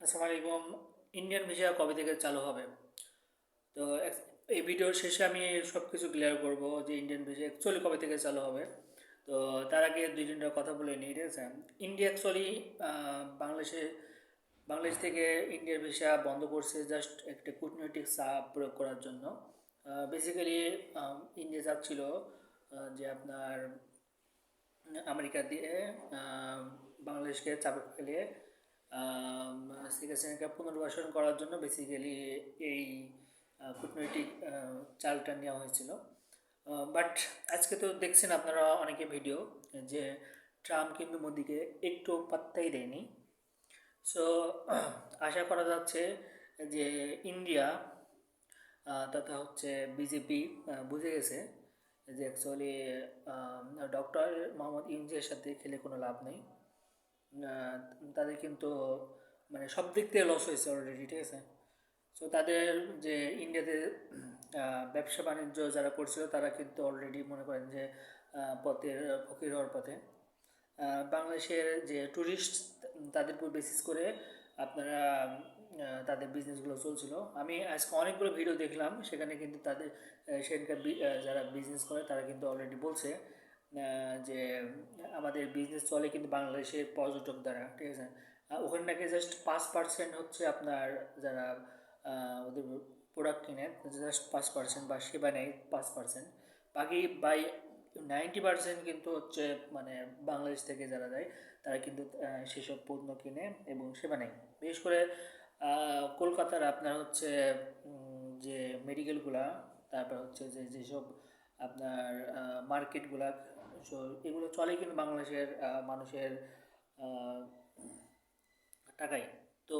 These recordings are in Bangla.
আসসালামু আলাইকুম ইন্ডিয়ান ভিসা কবে থেকে চালু হবে? তো এই ভিডিওর শেষে আমি সব কিছু ক্লিয়ার করব যে ইন্ডিয়ান ভিসা অ্যাকচুয়ালি কবে থেকে চালু হবে। তো তার আগে দুই তিনটা কথা বলে নিই, ঠিক আছে? ইন্ডিয়া অ্যাকচুয়ালি বাংলাদেশে, বাংলাদেশ থেকে ইন্ডিয়ার ভিসা বন্ধ করছে জাস্ট একটা কূটনৈতিক চাপ প্রয়োগ করার জন্য। বেসিক্যালি ইন্ডিয়া চাচ্ছিল যে আপনার আমেরিকা দিয়ে বাংলাদেশকে চাপে ফেলে শেখ হাসিনাকে পুনর্বাসন করার জন্য বেসিক্যালি এই কূটনৈতিক চালটা নেওয়া হয়েছিল। বাট আজকে তো দেখছেন আপনারা অনেকে ভিডিও যে ট্রাম্প কিন্তু মোদিকে একটু পাত্তাই দেয়নি। সো আশা করা যাচ্ছে যে ইন্ডিয়া তথা হচ্ছে বিজেপি বুঝে গেছে যে অ্যাকচুয়ালি ডক্টর মোহাম্মদ ইউনুসের সাথে খেলে কোনো লাভ নেই। তাদের কিন্তু মানে সব দিক থেকে লস হয়েছে অলরেডি ঠিক আছে? সো তাদের যে ইন্ডিয়াতে ব্যবসা বাণিজ্য যারা করছিল, তারা কিন্তু অলরেডি মনে করেন যে পথের ফকির হওয়ার পথে। বাংলাদেশের যে ট্যুরিস্ট তাদের উপর বেসিস করে আপনারা তাদের বিজনেসগুলো চলছিল। আমি আজকে অনেকগুলো ভিডিও দেখলাম, সেখানে কিন্তু তাদের সেখানকার যারা বিজনেস করে, তারা কিন্তু অলরেডি বলছে। যে আমাদের বিজনেস চলে কিন্তু বাংলাদেশের পর্যটক দ্বারা, ঠিক আছে? ওখানে নাকি জাস্ট পাঁচ পার্সেন্ট হচ্ছে আপনার যারা ওদের প্রোডাক্ট কিনে জাস্ট পাঁচ পার্সেন্ট বা সেবা নেয় পাঁচ পার্সেন্ট বাকি বাই নাইনটি পার্সেন্ট কিন্তু হচ্ছে মানে বাংলাদেশ থেকে যারা যায় তারা কিন্তু সেসব পণ্য কিনে এবং সেবা নেয়। বিশেষ করে কলকাতার আপনার হচ্ছে যে মেডিকেলগুলা তারপর হচ্ছে যে যেসব আপনার মার্কেটগুলা এগুলো চলে কিন্তু বাংলাদেশের মানুষের টাকায়। তো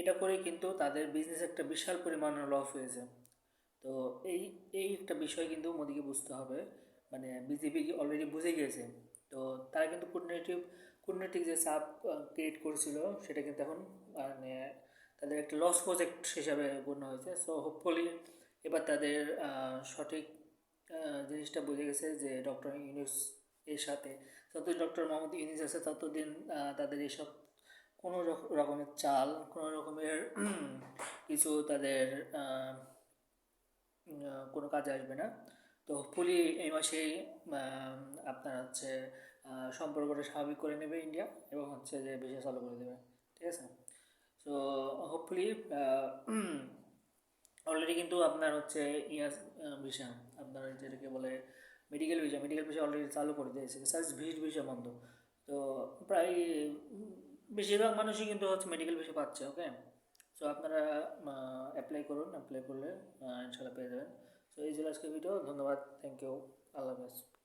এটা করে কিন্তু তাদের বিজনেস একটা বিশাল পরিমাণ লস হয়েছে। তো এই এই একটা বিষয় কিন্তু মোদিকে বুঝতে হবে। মানে বিজেপি অলরেডি বুঝে গিয়েছে। তো তারা কিন্তু কূটনৈতিক কূটনৈতিক যে চাপ ক্রিয়েট করেছিল, সেটা কিন্তু এখন মানে তাদের একটা লস প্রজেক্ট হিসাবে গণ্য হয়েছে। সো হোপফুলি এবার তাদের সঠিক জিনিসটা বুঝে গেছে যে ডক্টর ইউনুস এর সাথে, যতদিন ডক্টর মোহাম্মদ ইউনুস আছে, ততদিন তাদের এসব কোনো রকমের চাল, কোনো রকমের, কিছু তাদের কোনো কাজে আসবে না। তো হোপফুলি এই মাসেই আপনার হচ্ছে সম্পর্কটা স্বাভাবিক করে নেবে ইন্ডিয়া এবং হচ্ছে যে বেশি চালু করে দেবে। ঠিক আছে? সো হোপফুলি অলরেডি কিন্তু আপনার হচ্ছে ইয়াস ভিসা, আপনার যেটাকে বলে medical visa medical visa already চালু করে দিয়েছে। সার্চ ভিজিট ভিসা বন্ধ। তো প্রায় বেশিরভাগ মানুষই কিন্তু হচ্ছে মেডিকেল ভিসা পাচ্ছে ওকে সো আপনারা অ্যাপ্লাই করুন অ্যাপ্লাই করলে ইনশাল্লাহ পেয়ে যাবেন। সো এই ছিল আজকে ভিডিও ধন্যবাদ। থ্যাংক ইউ আল্লাহ হাফেজ।